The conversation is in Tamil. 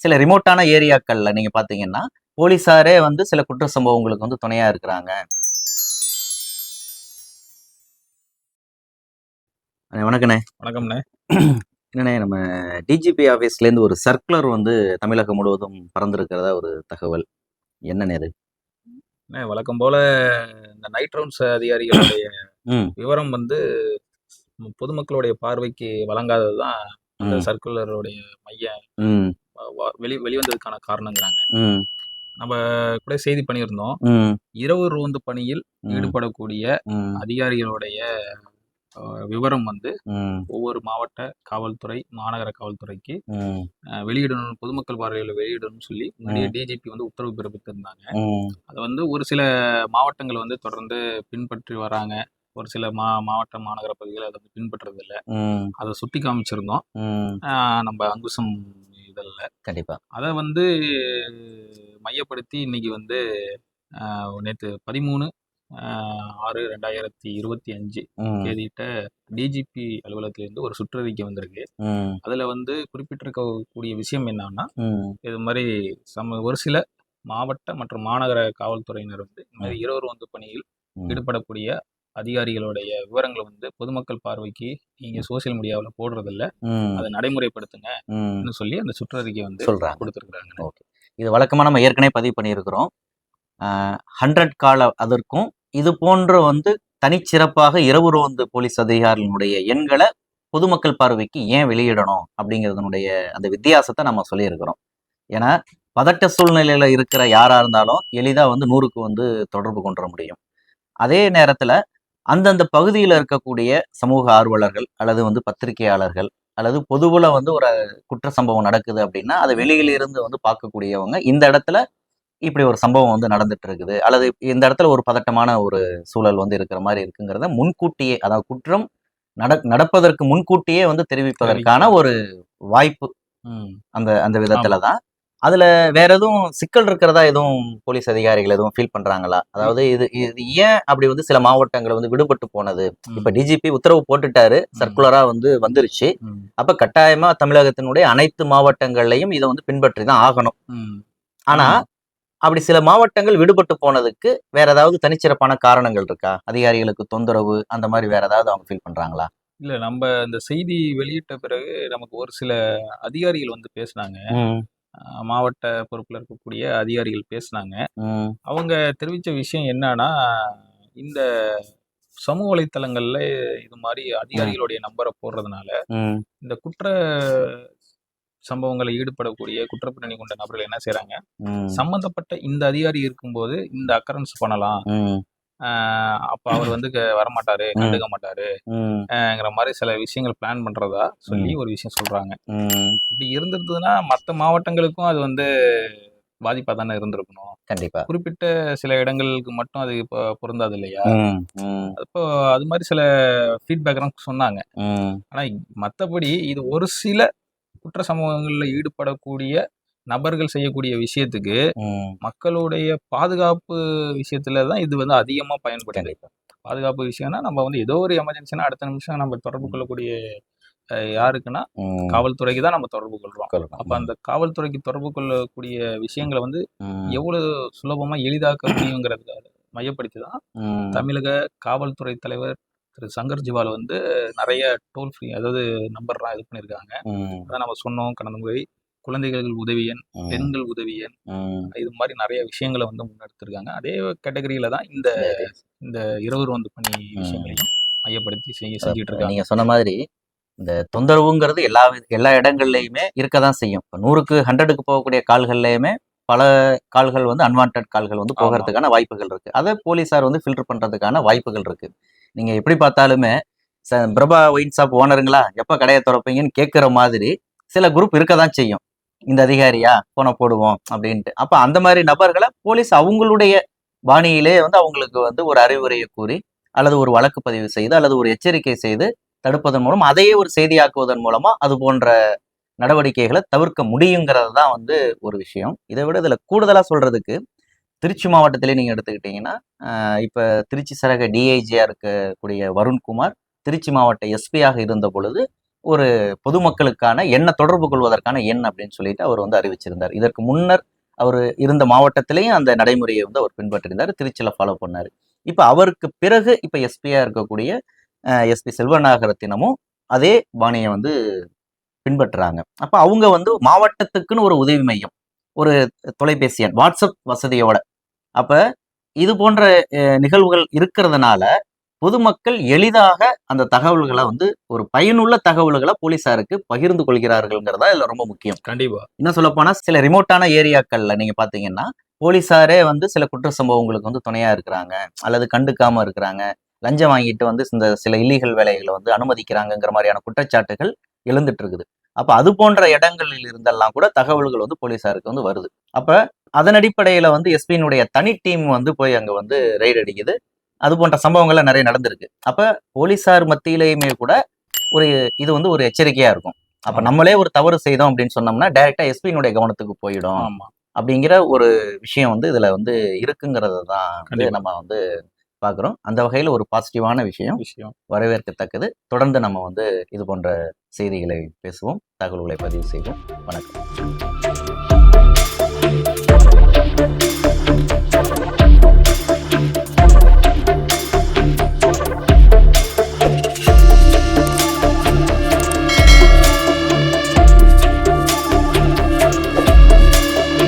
சில ரிமோட்டான ஏரியாக்கள்ல நீங்க பாத்தீங்கன்னா போலீசாரே வந்து சில குற்ற சம்பவங்களுக்கு வந்து துணையா இருக்கிறாங்க. வணக்கண்ணே. வணக்கம்ண்ணே. என்னண்ணே நம்ம டிஜிபி ஆஃபீஸ்லேருந்து ஒரு சர்க்குலர் வந்து தமிழகம் முழுவதும் பறந்துருக்கிறதா ஒரு தகவல்? என்னண்ணே அது வழக்கம் போல இந்த நைட் ரவுண்ட்ஸ் அதிகாரிகளுடைய விவரம் வந்து பொதுமக்களுடைய பார்வைக்கு வழங்காதது தான் அந்த. சர்க்குலருடைய மைய வெளி வெளிவந்ததுக்கான காரணங்கிறாங்க. நம்ம கூட செய்தி பண்ணியிருந்தோம். இரவு ரோந்து பணியில். ஈடுபடக்கூடிய அதிகாரிகளுடைய விவரம் வந்து ஒவ்வொரு மாவட்ட காவல்துறை மாநகர காவல்துறைக்கு வெளியிடணும் பொதுமக்கள் பார்வையில் வெளியிடணும்னு சொல்லி முன்னாடியே. டிஜிபி வந்து உத்தரவு பிறப்பித்திருந்தாங்க. அது வந்து ஒரு சில மாவட்டங்கள் வந்து தொடர்ந்து பின்பற்றி வராங்க. ஒரு சில மா மாவட்ட மாநகர பகுதிகள் அதை வந்து பின்பற்றுறது இல்லை அதை சுட்டி காமிச்சிருந்தோம். நம்ம அங்குசம் இதழில் கண்டிப்பா. அதை வந்து மையப்படுத்தி இன்னைக்கு வந்து நேற்று பதிமூணு ஆறு ரெண்டாயிரத்தி இருபத்தி அஞ்சு தேதியிட்ட டிஜிபி அலுவலகத்திலேருந்து ஒரு சுற்றறிக்கை வந்திருக்கு. அதில் வந்து குறிப்பிட்டிருக்கக்கூடிய விஷயம் என்னன்னா இது மாதிரி சம ஒரு சில மாவட்ட மற்றும் மாநகர காவல்துறையினர் வந்து இந்த மாதிரி இரவு ரோந்து பணியில். ஈடுபடக்கூடிய அதிகாரிகளுடைய விவரங்களை வந்து பொதுமக்கள் பார்வைக்கு நீங்க சோசியல் மீடியாவில் போடுறதில்ல. அதை நடைமுறைப்படுத்துங்க சொல்லி அந்த சுற்றறிக்கை வந்து சொல்றாங்க. கொடுத்துருக்குறாங்க. ஓகே. இது வழக்கமாக நம்ம ஏற்கனவே பதிவு பண்ணியிருக்கிறோம். ஹண்ட்ரட் கால அதற்கும் இது போன்ற வந்து தனிச்சிறப்பாக இரவு ரோந்து போலீஸ் அதிகாரிகளுடைய எண்களை பொதுமக்கள் பார்வைக்கு ஏன் வெளியிடணும் அப்படிங்கிறதுனுடைய அந்த வித்தியாசத்தை நம்ம சொல்லியிருக்கிறோம். ஏன்னா பதட்ட சூழ்நிலையில இருக்கிற யாரா இருந்தாலும் எளிதா வந்து நூறுக்கு வந்து தொடர்பு கொண்டுற முடியும். அதே நேரத்துல அந்தந்த பகுதியில் இருக்கக்கூடிய சமூக ஆர்வலர்கள் அல்லது வந்து பத்திரிகையாளர்கள் அல்லது பொதுவுல வந்து ஒரு குற்ற சம்பவம் நடக்குது அப்படின்னா அதை வெளியில இருந்து வந்து பார்க்கக்கூடியவங்க இந்த இடத்துல இப்படி ஒரு சம்பவம் வந்து நடந்துட்டு இருக்குது அல்லது இந்த இடத்துல ஒரு பதட்டமான ஒரு சூழல் வந்து இருக்கிற மாதிரி இருக்குங்கிறத முன்கூட்டியே அதாவது குற்றம் நட நடப்பதற்கு முன்கூட்டியே வந்து தெரிவிப்பதற்கான ஒரு வாய்ப்பு. அந்த அந்த விதத்துல தான். அதுல வேற எதுவும் சிக்கல் இருக்கிறதா எதுவும் போலீஸ் அதிகாரிகள் எதுவும் ஃபீல் பண்றாங்களா? அதாவது இது இது ஏன் அப்படி வந்து சில மாவட்டங்கள் வந்து விடுபட்டு போனது? இப்ப டிஜிபி உத்தரவு போட்டுட்டாரு. சர்க்குலரா வந்து வந்துருச்சு. அப்ப கட்டாயமா தமிழகத்தினுடைய அனைத்து மாவட்டங்கள்லயும் இதை வந்து பின்பற்றி தான் ஆகணும். ஆனா அப்படி சில மாவட்டங்கள் விடுபட்டு போனதுக்கு வேற ஏதாவது தனிச்சிறப்பான காரணங்கள் இருக்கா? அதிகாரிகளுக்கு தொந்தரவு அந்த மாதிரி வேற ஏதாவது அவங்க ஃபீல் பண்றாங்களா? இல்ல நம்ம இந்த செய்தி வெளியிட்ட பிறகு நமக்கு ஒரு சில அதிகாரிகள் வந்து பேசுனாங்க. மாவட்ட பொறுப்புல இருக்கக்கூடிய அதிகாரிகள் பேசுனாங்க. அவங்க தெரிவித்த விஷயம் என்னன்னா இந்த சமூக வலைத்தளங்கள்ல இது மாதிரி அதிகாரிகளுடைய நம்பரை போடுறதுனால இந்த குற்ற சம்பவங்களில் ஈடுபடக்கூடிய குற்றப்பின்னணி கொண்ட நபர்கள் என்ன செய்றாங்க? ம், சம்பந்தப்பட்ட இந்த அதிகாரி இருக்கும்போது இந்த அக்கரன்ஸ் பண்ணலாம். அப்ப அவர் வந்து வரமாட்டாரு கண்டுக்க மாட்டாரு ம், ங்கிற மாதிரி சில விஷயங்கள் பிளான் பண்றதா சொல்லி ஒரு விஷயம் சொல்றாங்க. இப்படி இருந்திருந்ததுன்னா மற்ற மாவட்டங்களுக்கும் அது வந்து பாதிப்பா தானே இருந்திருக்கணும். கண்டிப்பா. குறிப்பிட்ட சில இடங்களுக்கு மட்டும் அது இப்போ பொருந்தாது இல்லையா? அப்போ அது மாதிரி சில ஃபீட்பேக்லாம் சொன்னாங்க. ஆனா மற்றபடி இது ஒரு சில குற்ற சம்பவங்களில் ஈடுபடக்கூடிய நபர்கள் செய்யக்கூடிய விஷயத்துக்கு. மக்களுடைய பாதுகாப்பு விஷயத்துல தான் இது வந்து அதிகமா பயன்படுது. பாதுகாப்பு விஷயம்னா நம்ம வந்து ஏதோ ஒரு எமர்ஜென்சினா அடுத்த நிமிஷம் நம்ம தொடர்பு கொள்ளக்கூடிய யாருக்குன்னா காவல்துறைக்கு தான் நம்ம தொடர்பு கொள்றோம். அப்ப அந்த காவல்துறைக்கு தொடர்பு கொள்ளக்கூடிய விஷயங்களை வந்து எவ்வளவு சுலபமா எளிதாக்க முடியுங்கிறத மையப்படுத்தி தான் தமிழக காவல்துறை தலைவர் திரு. சங்கர் ஜிவால் வந்து நிறைய டோல் ஃப்ரீ அதாவது நம்பர்லாம் இது பண்ணியிருக்காங்க அதான் நம்ம சொன்னோம் கடந்த முறை. குழந்தைகள் உதவி எண் பெண்கள் உதவி எண் ம். இது மாதிரி நிறைய விஷயங்களை வந்து முன்னெடுத்திருக்காங்க. அதே கேட்டகரியில தான் இந்த இந்த இரவு ரோந்து பணி விஷயங்களையும் மையப்படுத்தி செய்ய செஞ்சுட்டு இருக்காங்க நீங்க சொன்ன மாதிரி இந்த தொந்தரவுங்கிறது எல்லா எல்லா இடங்கள்லயுமே இருக்கதான் செய்யும். இப்போ நூறுக்கு ஹண்ட்ரடுக்கு போகக்கூடிய கால்கள்லயுமே பல கால்கள் வந்து அன்வான்ட் கால்கள் வந்து போகிறதுக்கான வாய்ப்புகள் இருக்கு. அதை போலீஸார் வந்து ஃபில்டர் பண்றதுக்கான வாய்ப்புகள் இருக்கு. நீங்க எப்படி பார்த்தாலுமே ச- பிரபா ஒயின் ஷாப் ஓனருங்களா எப்ப கடையை திறப்பீங்கன்னு கேட்குற மாதிரி சில குரூப் இருக்க தான் செய்யும். இந்த அதிகாரியா? போன போடுவோம் அப்படின்ட்டு. அப்ப அந்த மாதிரி நபர்களை போலீஸ் அவங்களுடைய பாணியிலே வந்து அவங்களுக்கு வந்து ஒரு அறிவுரையை கூறி அல்லது ஒரு வழக்கு பதிவு செய்து அல்லது ஒரு எச்சரிக்கை செய்து தடுப்பதன் மூலம் அதையே ஒரு செய்தியாக்குவதன் மூலமா அது போன்ற நடவடிக்கைகளை தவிர்க்க முடியுங்கிறது தான் வந்து ஒரு விஷயம். இதை விட இதில் கூடுதலாக சொல்றதுக்கு திருச்சி மாவட்டத்திலே நீங்கள் எடுத்துக்கிட்டீங்கன்னா இப்போ திருச்சி சரக டிஐஜியாக இருக்கக்கூடிய வருண்குமார் திருச்சி மாவட்ட எஸ்பியாக இருந்த பொழுது ஒரு பொதுமக்களுக்கான என்ன தொடர்பு கொள்வதற்கான எண் அப்படின்னு சொல்லிட்டு அவர் வந்து அறிவிச்சிருந்தார். இதற்கு முன்னர் அவர் இருந்த மாவட்டத்திலையும் அந்த நடைமுறையை வந்து அவர் பின்பற்றிருந்தார். திருச்சியில் ஃபாலோ பண்ணார். இப்போ அவருக்கு பிறகு இப்போ எஸ்பியாக இருக்கக்கூடிய எஸ்பி செல்வநாகரத்தினமும் அதே பாணியை வந்து பின்பற்றுறாங்க. அப்போ அவங்க வந்து மாவட்டத்துக்குன்னு ஒரு உதவி மையம் ஒரு தொலைபேசி எண் வாட்ஸ்அப் வசதியோட. அப்போ இது போன்ற நிகழ்வுகள் இருக்கிறதுனால பொதுமக்கள் எளிதாக அந்த தகவல்களை வந்து ஒரு பயனுள்ள தகவல்களை போலீசாருக்கு பகிர்ந்து கொள்கிறார்கள்ங்கிறதா இதுல ரொம்ப முக்கியம். கண்டிப்பா. இன்னும் சொல்ல போனா சில ரிமோட்டான ஏரியாக்கள்ல நீங்க பாத்தீங்கன்னா போலீசாரே வந்து சில குற்ற சம்பவங்களுக்கு வந்து துணையா இருக்கிறாங்க அல்லது கண்டுக்காம இருக்கிறாங்க லஞ்சம் வாங்கிட்டு வந்து இந்த சில இல்லீகல் வேலைகளை வந்து அனுமதிக்கிறாங்கங்கிற மாதிரியான குற்றச்சாட்டுகள் எழுந்துட்டு இருக்குது அப்ப அது போன்ற இடங்களில் இருந்தெல்லாம் கூட தகவல்கள் வந்து போலீசாருக்கு வந்து வருது. அப்ப அதன் அடிப்படையில வந்து எஸ்பியினுடைய தனி டீம் வந்து போய் அங்க வந்து ரெய்டு அடிக்குது. அது போன்ற சம்பவங்கள்லாம் நிறைய நடந்திருக்கு. அப்ப போலீசார் மத்தியிலேயுமே கூட ஒரு இது வந்து ஒரு எச்சரிக்கையா இருக்கும். அப்ப நம்மளே ஒரு தவறு செய்தோம் அப்படின்னு சொன்னோம்னா டைரக்டா எஸ்பியினுடைய கவனத்துக்கு போயிடும். அப்படிங்கிற ஒரு விஷயம் வந்து இதுல வந்து இருக்குங்கிறத தான் வந்து. நம்ம வந்து பாக்குறோம் அந்த வகையில ஒரு பாசிட்டிவான விஷயம் விஷயம். வரவேற்கத்தக்கது. தொடர்ந்து நம்ம வந்து இது போன்ற செய்திகளை பேசுவோம். தகவல்களை பதிவு செய்வோம். வணக்கம்.